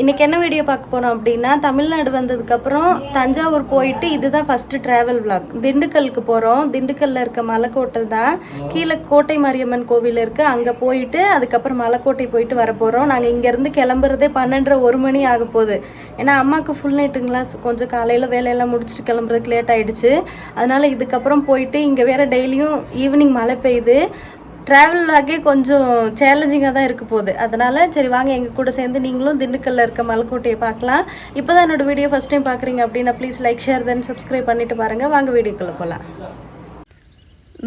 இன்னைக்கு என்ன வீடியோ பார்க்க போகிறோம் அப்படின்னா தமிழ்நாடு வந்ததுக்கப்புறம் தஞ்சாவூர் போயிட்டு இதுதான் ஃபஸ்ட்டு ட்ராவல் விளாக் திண்டுக்கலுக்கு போகிறோம் திண்டுக்கல்ல இருக்க மலைக்கோட்டை தான். கீழே கோட்டை மாரியம்மன் கோவில் இருக்குது அங்கே போயிட்டு அதுக்கப்புறம் மலைக்கோட்டை போயிட்டு வர போகிறோம் நாங்கள் இங்கேருந்து கிளம்புறதே பன்னெண்டரை ஒரு மணி ஆக போகுது. ஏன்னா அம்மாவுக்கு ஃபுல் நைட்டுங்களா கொஞ்சம் காலையில் வேலையெல்லாம் முடிச்சுட்டு கிளம்புறதுக்கு லேட் ஆயிடுச்சு. அதனால இதுக்கப்புறம் போயிட்டு இங்கே வேற டெய்லியும் ஈவினிங் மழை பெய்யுது. ட்ராவல் கொஞ்சம் சேலஞ்சிங்காக தான் இருக்க போகுது. அதனால சரி வாங்க எங்கள் கூட சேர்ந்து நீங்களும் திண்டுக்கல்லில் இருக்க மலைக்கோட்டையை பார்க்கலாம். இப்போ தான் என்னோடய வீடியோ ஃபஸ்ட் டைம் பார்க்குறீங்க அப்படின்னா please like share then subscribe பண்ணிவிட்டு பாருங்கள் வாங்க வீடியோக்குள்ளே போகலாம்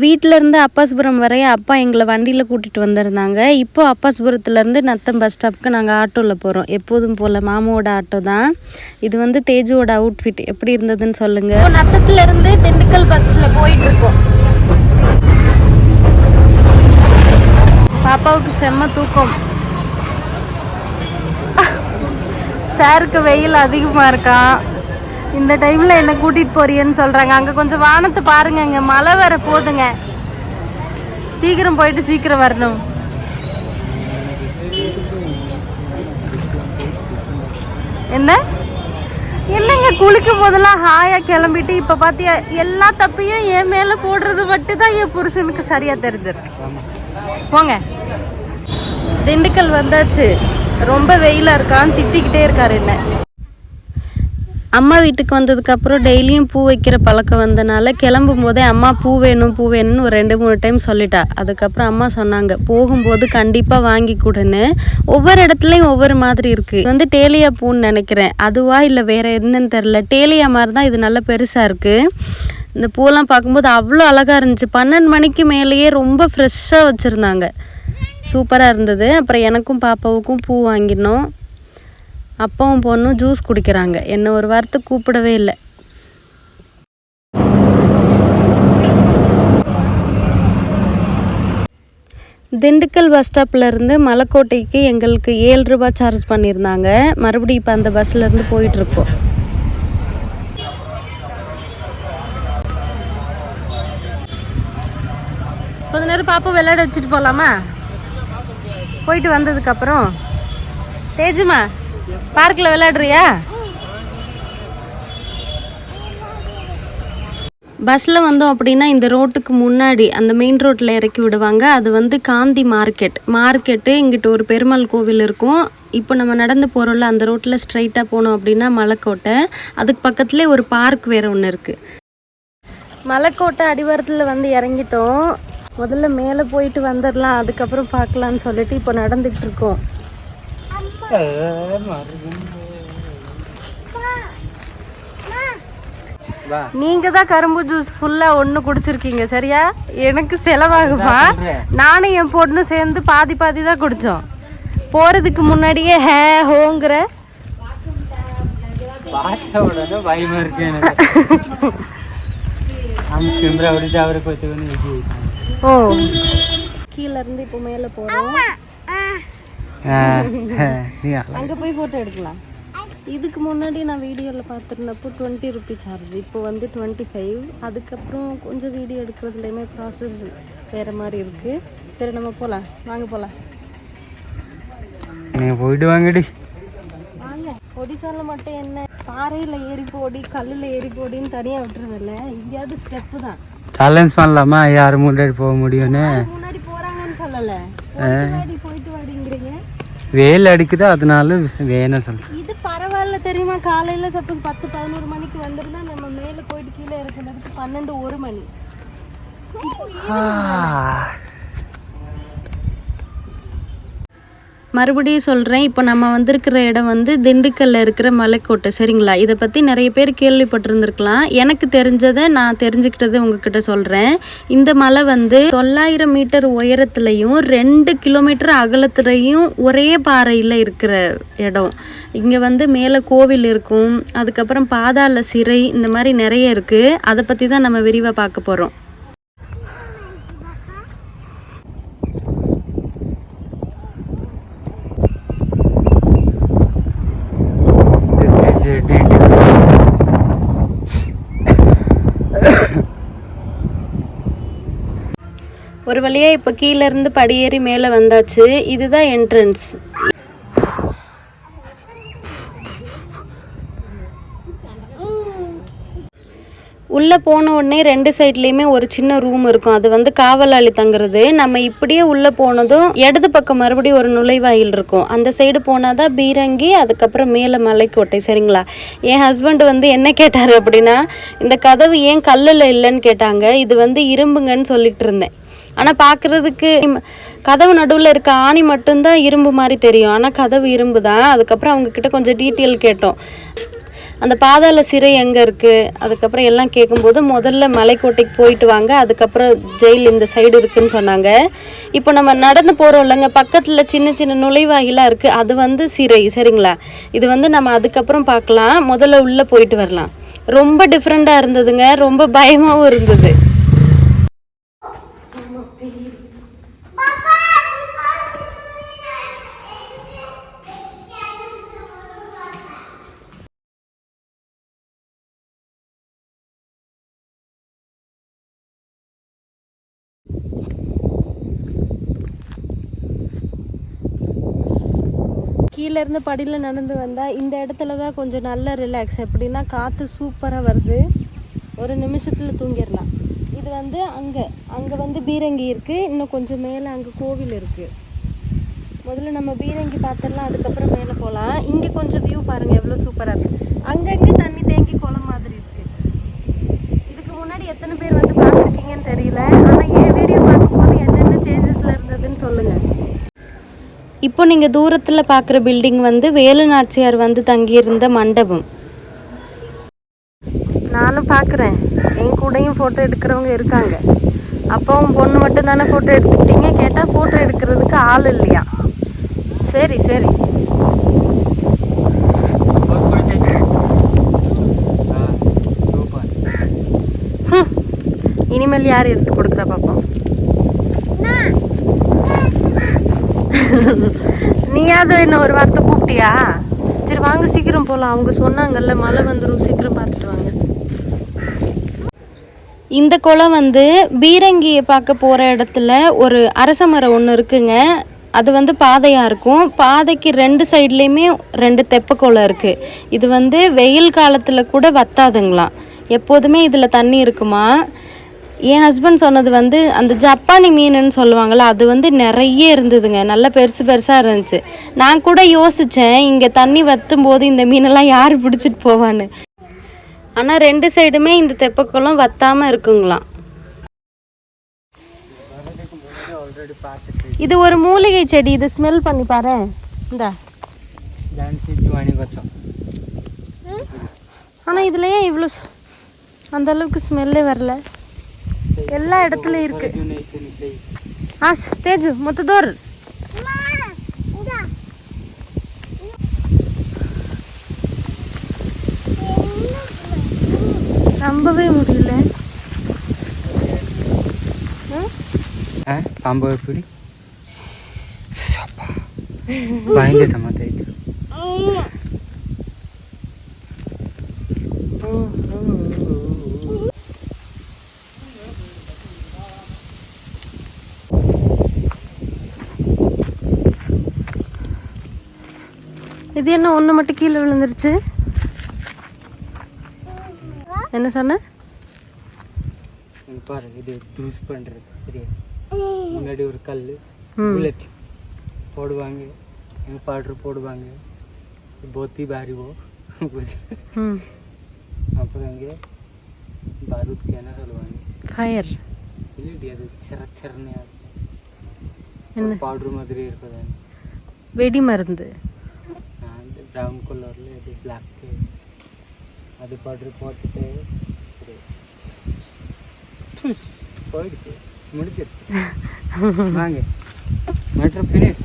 வீட்டில் இருந்து அப்பாஸ்புரம் வரைய அப்பா எங்களை வண்டியில் கூட்டிகிட்டு வந்திருந்தாங்க. இப்போ அப்பாஸ்புரத்துலேருந்து நத்தம் பஸ் ஸ்டாப்புக்கு நாங்கள் ஆட்டோவில் போகிறோம் எப்போதும் போல் மாமாவோட ஆட்டோ தான். இது வந்து தேஜுவோட அவுட்ஃபிட் எப்படி இருந்ததுன்னு சொல்லுங்கள் நத்தத்துலேருந்து திண்டுக்கல் பஸ்ஸில் போயிட்டுருக்கோம் பாப்பாவுக்கு செம்ம தூக்கம். சாருக்கு வெயில் அதிகமாக இருக்கான் இந்த டைமில் என்ன கூட்டிகிட்டு போறியன்னு சொல்கிறாங்க அங்கே கொஞ்சம் வானத்தை பாருங்கங்க. மழை வேற போதுங்க. சீக்கிரம் போயிட்டு சீக்கிரம் வரணும். என்ன? என்னங்க குளிக்கும் போதெல்லாம் ஹாயா கிளம்பிட்டு இப்போ பார்த்தியா எல்லா தப்பையும் என் மேலே போடுறது மட்டும் தான் என் புருஷனுக்கு சரியாக தெரிஞ்சிருக்கு. போங்க. திண்டுக்கல் வந்தாச்சு. ரொம்ப வெயிலாக இருக்கான்னு திட்டிக்கிட்டே இருக்கார் என்ன. அம்மா வீட்டுக்கு வந்ததுக்கப்புறம் டெய்லியும் பூ வைக்கிற பழக்கம் வந்தனால கிளம்பும் போதே அம்மா பூ வேணும் பூ வேணும்னு ஒரு ரெண்டு மூணு டைம் சொல்லிட்டா. அதுக்கப்புறம் அம்மா சொன்னாங்க போகும்போது கண்டிப்பாக வாங்கி கொடுன்னு. ஒவ்வொரு இடத்துலையும் ஒவ்வொரு மாதிரி இருக்குது வந்து டேலியா பூன்னு நினைக்கிறேன். அதுவா இல்லை வேறு என்னன்னு தெரில டேலியா மாதிரி தான் இது நல்ல பெருசாக இருக்குது இந்த பூவெல்லாம் பார்க்கும்போது அவ்வளோ அழகாக இருந்துச்சு. பன்னெண்டு மணிக்கு மேலேயே ரொம்ப ஃப்ரெஷ்ஷாக வச்சுருந்தாங்க. சூப்பராக இருந்தது. அப்புறம் எனக்கும் பாப்பாவுக்கும் பூ வாங்கினோம். அப்பாவும் பொண்ணும் ஜூஸ் குடிக்கிறாங்க. என்னை ஒரு வாரத்தை கூப்பிடவே இல்லை. திண்டுக்கல் பஸ் ஸ்டாப்லேருந்து மலைக்கோட்டைக்கு எங்களுக்கு ஏழு ரூபாய் சார்ஜ் பண்ணியிருந்தாங்க. மறுபடியும் இப்போ அந்த பஸ்லேருந்து போயிட்டுருக்கோம் கொஞ்ச நேரம் பாப்பா விளையாட வச்சுட்டு போகலாமா போயிட்டு வந்ததுக்கப்புறம் தேஜுமா பார்க்கில் விளையாடுறியா? பஸ்ஸில் வந்தோம் அப்படின்னா இந்த ரோட்டுக்கு முன்னாடி அந்த மெயின் ரோட்டில் இறக்கி விடுவாங்க. அது வந்து காந்தி மார்க்கெட் மார்க்கெட்டு இங்கிட்ட ஒரு பெருமாள் கோவில் இருக்கும். இப்போ நம்ம நடந்து போகிறோம்ல அந்த ரோட்டில் ஸ்ட்ரைட்டாக போனோம் அப்படின்னா மலைக்கோட்டை. அதுக்கு பக்கத்துலேயே ஒரு பார்க் வேறு ஒன்று இருக்குது மலைக்கோட்டை அடிவாரத்தில் வந்து இறங்கிட்டோம். முதல்ல மேலே போயிட்டு வந்துடலாம் அதுக்கப்புறம் பார்க்கலான்னு சொல்லிட்டு இப்போ நடந்துகிட்டு இருக்கோம். நீங்க தான் கரும்பு ஜூஸ் ஃபுல்லா ஒண்ணு குடிச்சிருக்கீங்க சரியா? எனக்கு செலவாகுமா? நானும் என் பொண்ணும் சேர்ந்து பாதி பாதி தான் குடிச்சோம். போறதுக்கு முன்னாடியே ஹே ஹோங்கிற. பயமா இருக்கு ஓ. கீழ இருந்து இப்போ மேல போறோம். ஆ, நீ அங்க போய் போட்டோ எடுக்கலாம். இதுக்கு முன்னாடி நான் வீடியோவில் பார்த்துருந்தப்போ டுவெண்ட்டி ருபி சார்ஜ் இப்போ வந்து டுவெண்ட்டி ஃபைவ் அதுக்கப்புறம் கொஞ்சம் வீடியோ எடுக்கிறதுலையுமே ப்ராசஸ் வேறு மாதிரி இருக்குது சரி நம்ம போகலாம் வாங்க போகலாம் நீங்க போயிட்டு வாங்கடி வாங்க. ஒடிசால மட்டும் என்ன? பாறையில் ஏறி போடி கல்லில் ஏறி போடின்னு தனியாக விட்டுருவில்ல இங்கேயாவது ஸ்டெப்பு தான். சேலஞ்ச் பண்ணலாமா? யார் முன்னாடி போக முடியும்னு? வெயில் அடிக்குது? அதனால வேணும் சொல்றேன். இது பரவாயில்ல தெரியுமா? காலையில் சப்போஸ் பத்து பதினோரு மணிக்கு வந்திருந்தா நம்ம மேலே போயிட்டு கீழே இறக்குறதுக்கு பன்னெண்டு ஒரு மணி. மறுபடியும் சொல்கிறேன் இப்போ நம்ம வந்திருக்கிற இடம் வந்து திண்டுக்கல்ல இருக்கிற மலைக்கோட்டை. சரிங்களா? இதை பற்றி நிறைய பேர் கேள்விப்பட்டிருந்துருக்கலாம். எனக்கு தெரிஞ்சதை நான் தெரிஞ்சுக்கிட்டதை உங்ககிட்ட சொல்கிறேன் இந்த மலை வந்து தொள்ளாயிரம் மீட்டர் உயரத்துலையும் ரெண்டு கிலோமீட்டர் அகலத்துலையும் ஒரே பாறையில் இருக்கிற இடம். இங்கே வந்து மேலே கோவில் இருக்கும். அதுக்கப்புறம் பாதாள சிறை இந்த மாதிரி நிறைய இருக்குது அதை பற்றி தான் நம்ம விரிவாக பார்க்க போகிறோம் ஒரு வழியாக இப்போ கீழேருந்து படியேறி மேலே வந்தாச்சு. இதுதான் என்ட்ரன்ஸ் உள்ளே போன உடனே ரெண்டு சைட்லேயுமே ஒரு சின்ன ரூம் இருக்கும். அது வந்து காவலாளி தங்குறது. நம்ம இப்படியே உள்ளே போனதும் இடது பக்கம் மறுபடியும் ஒரு நுழைவாயில் இருக்கும். அந்த சைடு போனால் தான் பீரங்கி அதுக்கப்புறம் மேலே மலைக்கோட்டை. சரிங்களா? என் ஹஸ்பண்ட் வந்து என்ன கேட்டார் அப்படின்னா இந்த கதவு ஏன் கல்லில் இல்லைன்னு கேட்டாங்க. இது வந்து இரும்புங்கன்னு சொல்லிட்டு இருந்தேன். ஆனால் பார்க்குறதுக்கு கதவு நடுவில் இருக்க ஆணி மட்டும்தான் இரும்பு மாதிரி தெரியும். ஆனால் கதவு இரும்பு தான் அதுக்கப்புறம் அவங்கக்கிட்ட கொஞ்சம் டீட்டெயில் கேட்டோம். அந்த பாதாள சிறை எங்கே இருக்குது அதுக்கப்புறம் எல்லாம் கேட்கும்போது முதல்ல மலைக்கோட்டைக்கு போயிட்டு வாங்க. அதுக்கப்புறம் ஜெயில் இந்த சைடு இருக்குன்னு சொன்னாங்க. இப்போ நம்ம நடந்து போகிறோம் இல்லைங்க. பக்கத்தில் சின்ன சின்ன நுழைவாயிலாக இருக்குது அது வந்து சிறை. சரிங்களா? இது வந்து நம்ம அதுக்கப்புறம் பார்க்கலாம் முதல்ல உள்ளே போயிட்டு வரலாம். ரொம்ப டிஃப்ரெண்ட்டாக இருந்ததுங்க. ரொம்ப பயமாகவும் இருந்தது. கீழேருந்து படியில் நடந்து வந்தால் இந்த இடத்துல தான் கொஞ்சம் நல்ல ரிலாக்ஸ் எப்படின்னா காற்று சூப்பராக வருது. ஒரு நிமிஷத்தில் தூங்கிடலாம். இது வந்து அங்கே. அங்கே வந்து பீரங்கி இருக்குது இன்னும் கொஞ்சம் மேலே அங்கே கோவில் இருக்குது முதல்ல நம்ம பீரங்கி பார்த்துடலாம் அதுக்கப்புறம் மேலே போகலாம் இங்கே கொஞ்சம் வியூ பாருங்கள் எவ்வளோ சூப்பராக இருக்குது அங்கங்கே தண்ணி தேங்கி குளம் மாதிரி இருக்குது இதுக்கு முன்னாடி எத்தனை பேர் வந்து பார்த்துருக்கீங்கன்னு தெரியல. ஆனால் என் வீடியோ பார்க்கும்போது என்னென்ன சேஞ்சஸில் இருந்ததுன்னு சொல்லுங்கள் இப்போ நீங்கள் தூரத்தில் பார்க்குற பில்டிங் வந்து வேலு நாச்சியார் வந்து தங்கியிருந்த மண்டபம். நானும் பார்க்குறேன் என் கூடயும் ஃபோட்டோ எடுக்கிறவங்க இருக்காங்க. அப்பாவும் பொண்ணு மட்டும் தானே ஃபோட்டோ எடுத்துக்கிட்டீங்க? கேட்டால் ஃபோட்டோ எடுக்கிறதுக்கு ஆள் இல்லையா? சரி சரி. இனிமேல் யார் எடுத்து கொடுக்குறா பார்ப்போம் நீயாவது என்ன ஒரு வார்த்தை கூப்பிட்டியா? சரி வாங்க சீக்கிரம் போகலாம் அவங்க சொன்னாங்கல்ல மழை வந்துடும் சீக்கிரம் பார்த்துட்டு வாங்க. இந்த குளம் வந்து பீரங்கியை பார்க்க போகிற இடத்துல ஒரு அரச மரம் ஒன்று இருக்குங்க. அது வந்து பாதையாக இருக்கும். பாதைக்கு ரெண்டு சைட்லேயுமே ரெண்டு தெப்ப குளம் இருக்குது இது வந்து வெயில் காலத்தில் கூட வத்தாதுங்களாம். எப்போதுமே இதில் தண்ணி இருக்குமா? என் ஹஸ்பண்ட் சொன்னது வந்து அந்த ஜப்பானி மீனுன்னு சொல்லுவாங்கள்ல அது வந்து நிறைய இருந்ததுங்க. நல்ல பெருசு பெருசாக இருந்துச்சு. நான் கூட யோசித்தேன் இங்கே தண்ணி வற்றும் போது இந்த மீனெல்லாம் யார் பிடிச்சிட்டு போவான்னு. ஆனால் ரெண்டு சைடுமே இந்த தெப்பக்குளம் வத்தாமல் இருக்குங்களாம். இது ஒரு மூலிகை செடி இது ஸ்மெல் பண்ணி பாரு இந்த. ஆனால் இதுல இவ்வளோ அந்த அளவுக்கு ஸ்மெல்லே வரல. எல்லா இடத்துலயும் இருக்கு. ஆ தேஜு மொத்த தோர் நம்பவே முடியல. பாம்பு எப்படி? பயந்துட்டமா தேஜு. ஓ இது என்ன ஒன்று மட்டும் கீழே விழுந்துருச்சு? என்ன சொன்ன? பாரு இது யூஸ் பண்ணுறது முன்னாடி ஒரு கல். புல்லட் போடுவாங்க எங்க பவுடர் போடுவாங்க. போத்தி பாரிவோ அப்புறம் இங்கே பாரூத்க்கு என்ன சொல்லுவாங்க. ஃபயர் இல்லடி அது சிற சிறனே என்ன? பவுடர் மாதிரி இருக்குது வெடி மருந்து ப்ரௌன் கலரில் இது பிளாக்கு அது பவுடர் போட்டுட்டு போயிடுச்சு. முடிஞ்சிருச்சு. வாங்க. மேட்ரு ஃபினிஷ்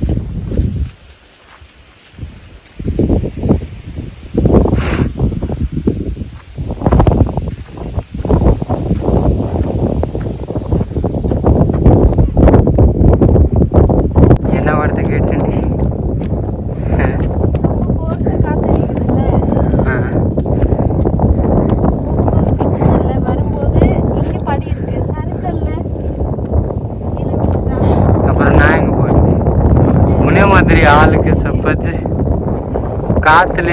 என்ன வார்த்தை கேட்டேன்டி ஆ வரும்போது இங்கே படி இருக்கு சரித்தல்ல கீழே ஆளுக்கு சப்போச்சு காத்துல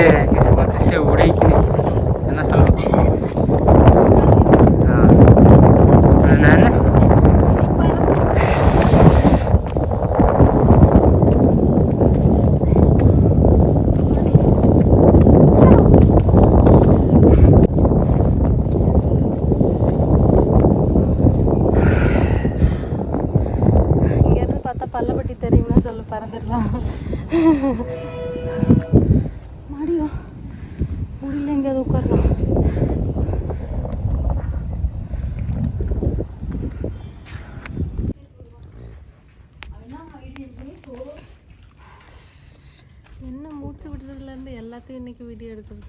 என்ன மூச்சு விடுறதுலேருந்து எல்லாத்தையும் இன்னைக்கு வீடியோ எடுக்கிறது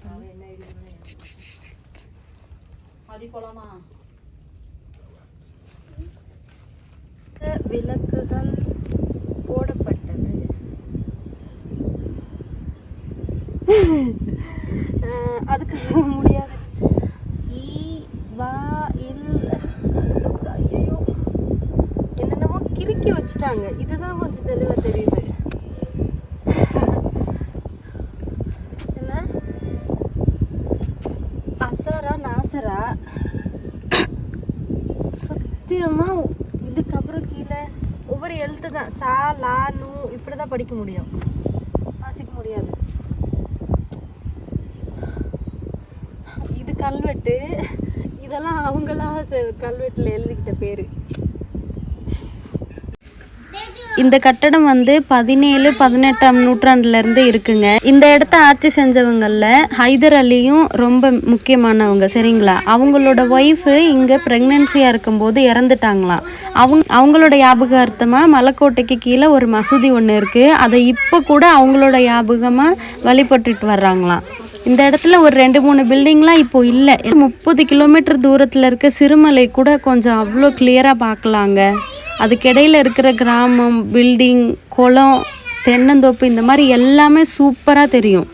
இந்த விளக்குகள் போடப்பட்டது. அதுக்கு முடியாது. ஈ வா இல் அதுக்கப்புறம் ஐயோ என்னென்னமோ கிறுக்கி வச்சுட்டாங்க. இதுதான் கொஞ்சம் தெளிவாக தெரியுது. அசரா நாசரா? சத்தியமா இதுக்கப்புறம் கீழே ஒவ்வொரு எழுத்து தான். சா லா நூ இப்படி தான் படிக்க முடியும். வாசிக்க முடியாது. இது கல்வெட்டு. இதெல்லாம் அவங்களா செ- கல்வெட்டில் எழுதிக்கிட்ட பேர். இந்த கட்டடம் வந்து பதினேழு பதினெட்டாம் நூற்றாண்டுல இருந்து இருக்குங்க. இந்த இடத்த ஆட்சி செஞ்சவங்கல்ல ஹைதர் அலியும் ரொம்ப முக்கியமானவங்க சரிங்களா? அவங்களோட ஒய்ஃபு இங்க பிரெக்னன்சியா இருக்கும்போது இறந்துட்டாங்களாம் அவங்க அவங்களோட ஞாபகார்த்தமா மலைக்கோட்டைக்கு கீழே ஒரு மசூதி ஒன்று இருக்கு. அதை இப்போ கூட அவங்களோட ஞாபகமா வழிபட்டுட்டு வர்றாங்களாம் இந்த இடத்துல ஒரு ரெண்டு மூணு பில்டிங்லாம் இப்போ இல்லை. முப்பது கிலோமீட்டர் தூரத்தில் இருக்க சிறுமலை கூட கொஞ்சம் அவ்வளோ கிளியராக பார்க்கலாங்க. அதுக்கிடையில் இருக்கிற கிராமம் பில்டிங் குளம் தென்னந்தோப்பு இந்த மாதிரி எல்லாமே சூப்பராக தெரியும்.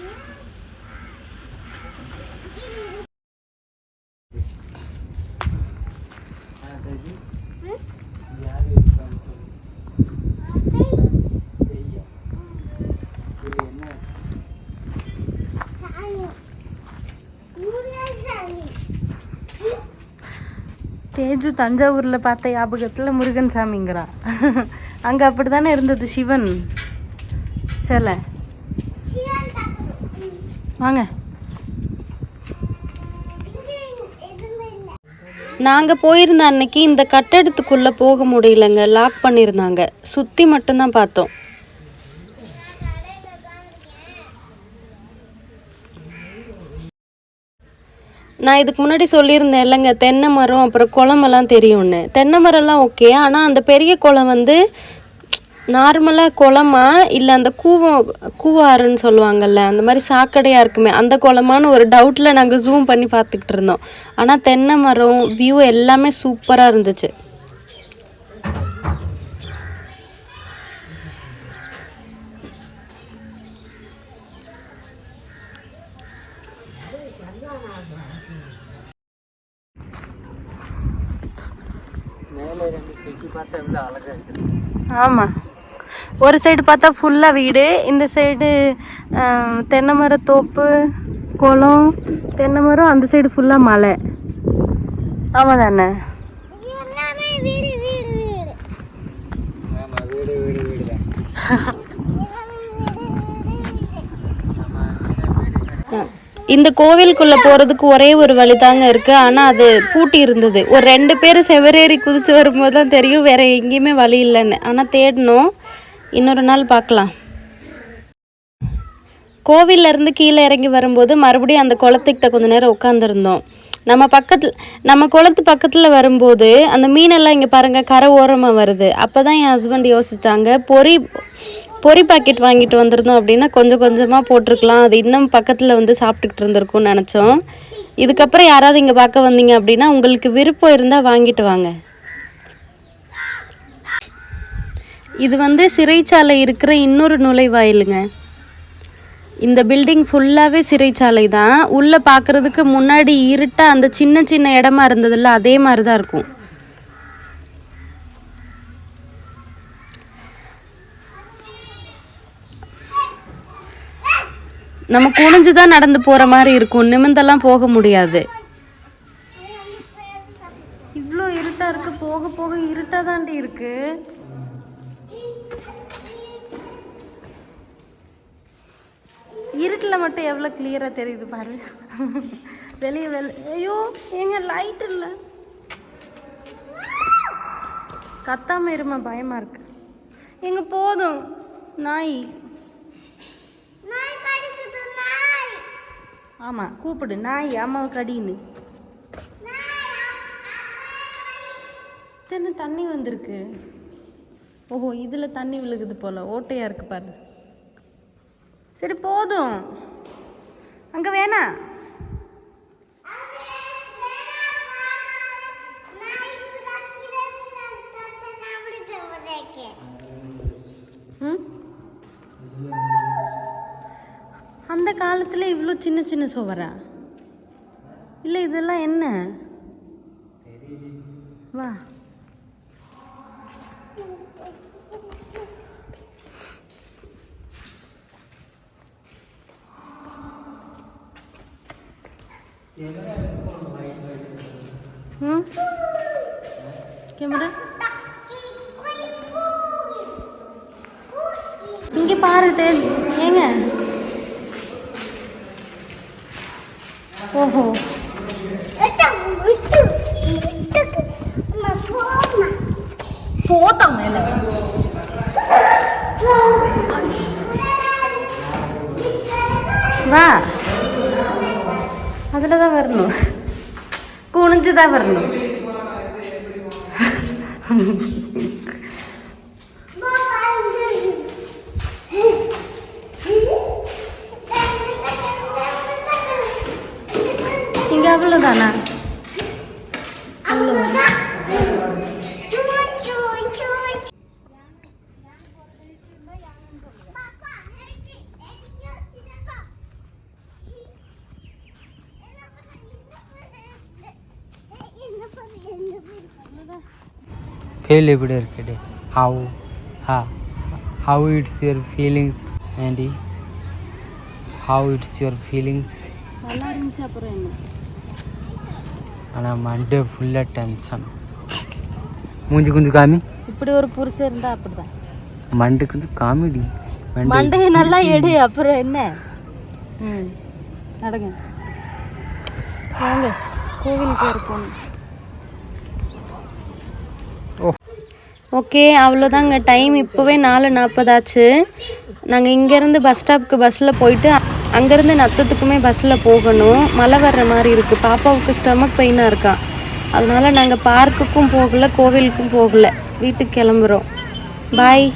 தேஜு தஞ்சாவூரில் பார்த்த ஞாபகத்தில் முருகன் சாமிங்கிறா அங்கே அப்படி தானே இருந்தது சிவன்? சிலை. வாங்க. நாங்கள் போயிருந்த அன்னைக்கு இந்த கட்டடத்துக்குள்ளே போக முடியலங்க. லாக் பண்ணியிருந்தாங்க சுற்றி மட்டும்தான் பார்த்தோம். நான் இதுக்கு முன்னாடி சொல்லியிருந்தேன் இல்லைங்க தென்னை மரம் அப்புறம் குளமெல்லாம் தெரியும்னு தென்னை மரம்லாம் ஓகே ஆனால் அந்த பெரிய குளம் வந்து நார்மலாக குளமா இல்லை அந்த கூவம் கூவாறுன்னு சொல்லுவாங்கல்ல அந்த மாதிரி சாக்கடையாக இருக்குமே அந்த குளமான்னு ஒரு டவுட்டில் நாங்கள் ஜூம் பண்ணி பார்த்துக்கிட்டு இருந்தோம். ஆனால் தென்னை மரம் வியூ எல்லாமே சூப்பராக இருந்துச்சு மேலே ரெண்டு சுற்றி பார்த்தா எவ்வளோ அழகாக இருக்குது ஆமாம் ஒரு சைடு பார்த்தா ஃபுல்லாக வீடு இந்த சைடு தென்னை மர தோப்பு குளம் தென்னை மரம் அந்த சைடு ஃபுல்லாக மலை. ஆமாம் தானே ஆமாம் வீடு வீடு. வீடு இந்த கோவிலுக்குள்ள போறதுக்கு ஒரே ஒரு வழி தாங்க இருக்கு. ஆனா அது பூட்டி இருந்தது. ஒரு ரெண்டு பேர் செவரேறி குதிச்சு வரும்போது தான் தெரியும் வேற எங்கேயுமே வழி இல்லைன்னு. ஆனா தேடணும். இன்னொரு நாள் பார்க்கலாம். கோவில்ல இருந்து கீழே இறங்கி வரும்போது மறுபடியும் அந்த குளத்துக்கிட்ட கொஞ்ச நேரம் உட்காந்துருந்தோம் நம்ம பக்கத்தில் நம்ம குளத்து பக்கத்தில் வரும்போது அந்த மீனெல்லாம் இங்கே பாருங்கள் கரை ஓரமாக வருது. அப்போ தான் என் ஹஸ்பண்ட் யோசிச்சாங்க பொறி பொரி பாக்கெட் வாங்கிட்டு வந்திருந்தோம் அப்படின்னா கொஞ்சம் கொஞ்சமாக போட்டிருக்கலாம். அது இன்னும் பக்கத்தில் வந்து சாப்பிட்டுக்கிட்டு இருந்திருக்கும்னு நினச்சோம். இதுக்கப்புறம் யாராவது இங்கே பார்க்க வந்தீங்க அப்படின்னா உங்களுக்கு விருப்பம் இருந்தால் வாங்கிட்டு வாங்க. இது வந்து சிறைச்சாலை இருக்கிற இன்னொரு நுழைவாயிலுங்க. இந்த பில்டிங் ஃபுல்லாகவே சிறைச்சாலை தான் உள்ளே பார்க்குறதுக்கு முன்னாடி இருட்டாக அந்த சின்ன சின்ன இடமா இருந்ததில்ல அதே மாதிரி தான் இருக்கும். நம்ம குனிஞ்சு தான் நடந்து போகிற மாதிரி இருக்கும். நிமிந்தெல்லாம் போக முடியாது. இவ்வளோ இருட்டாக இருக்கு. போக போக இருட்டாக தாண்டி இருக்கு. இருட்டில் மட்டும் எவ்வளோ கிளியராக தெரியுது பாரு. வெளியே வெளி ஐயோ எங்க லைட் இல்லை. கத்தாம இருமா பயமாக இருக்கு. எங்கே போதும் நாய். ஆமாம் கூப்பிடு. நாய் அம்மாவுக்கு அடின்னு தென்ன தண்ணி வந்திருக்கு. ஓஹோ இதில் தண்ணி விழுகுது போல. ஓட்டையாக இருக்கு பாரு. சரி போதும். அங்கே வேணா. ம்? அந்த காலத்தில் இவ்வளோ சின்ன சின்ன சுவரா? இல்லை இதெல்லாம் என்ன? வா. ம்? கேமரா? இங்கே பாரு தேங்க ஓஹோ போத்தா மேல வா அதில் தான் வரணும் அவ்வளோதானா ஃபீல் எப்படி இருக்குது how ha how it's your feelings aunty how it's your feelings நல்லா இருந்துச்சு அப்புறம் என்ன ஆனால் மண்டே ஃபுல்லாக டென்ஷன் மூஞ்சி கொஞ்சம் காமி? இப்படி ஒரு புருஷன் இருந்தா அப்படிதான். மண்டே கொஞ்சம் காமெடி. மண்டே மண்டையை நல்லா எடு அப்புறம் என்ன? ம் நடங்க. வாங்க கோவிலுக்கு ஓ. ஓகே அவ்வளோதாங்க டைம் இப்போவே நாலு நாற்பதாச்சு நாங்கள் இங்கேருந்து பஸ் ஸ்டாப்புக்கு பஸ்ஸில் போயிட்டு அங்கேருந்து நத்தத்துக்குமே பஸ்ஸில் போகணும். மழை வர்ற மாதிரி இருக்குது பாப்பாவுக்கு ஸ்டமக் பெயினாக இருக்கா? அதனால நாங்கள் பார்க்குக்கும் போகல கோவிலுக்கும் போகல. வீட்டுக்கு கிளம்புறோம். பாய்